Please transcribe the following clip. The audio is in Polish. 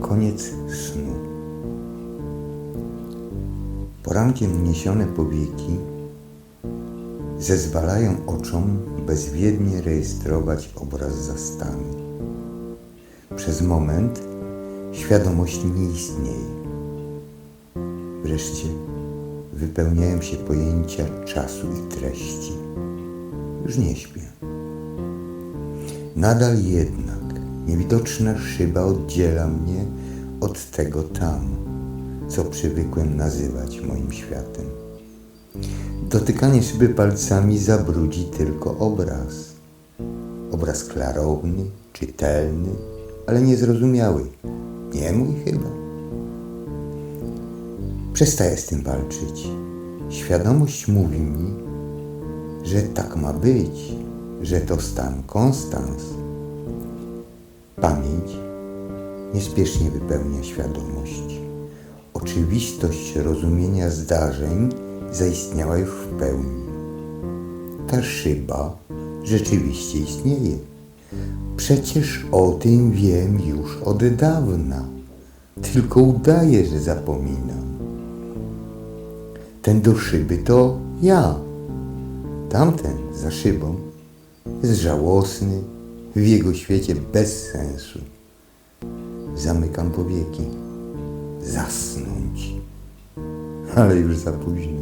Koniec snu. Porankiem niesione powieki zezwalają oczom bezwiednie rejestrować obraz zastany. Przez moment świadomość nie istnieje. Wreszcie wypełniają się pojęcia czasu i treści. Już nie śpię. Nadal jednak niewidoczna szyba oddziela mnie od tego tam, co przywykłem nazywać moim światem. Dotykanie szyby palcami zabrudzi tylko obraz. Obraz klarowny, czytelny, ale niezrozumiały. Nie mój chyba. Przestaję z tym walczyć. Świadomość mówi mi, że tak ma być, że to stan konstans. Pamięć niespiesznie wypełnia świadomość. Oczywistość rozumienia zdarzeń zaistniała już w pełni. Ta szyba rzeczywiście istnieje. Przecież o tym wiem już od dawna, tylko udaję, że zapominam. Ten do szyby to ja. Tamten za szybą jest żałosny, w jego świecie bez sensu. Zamykam powieki. Zasnąć. Ale już za późno.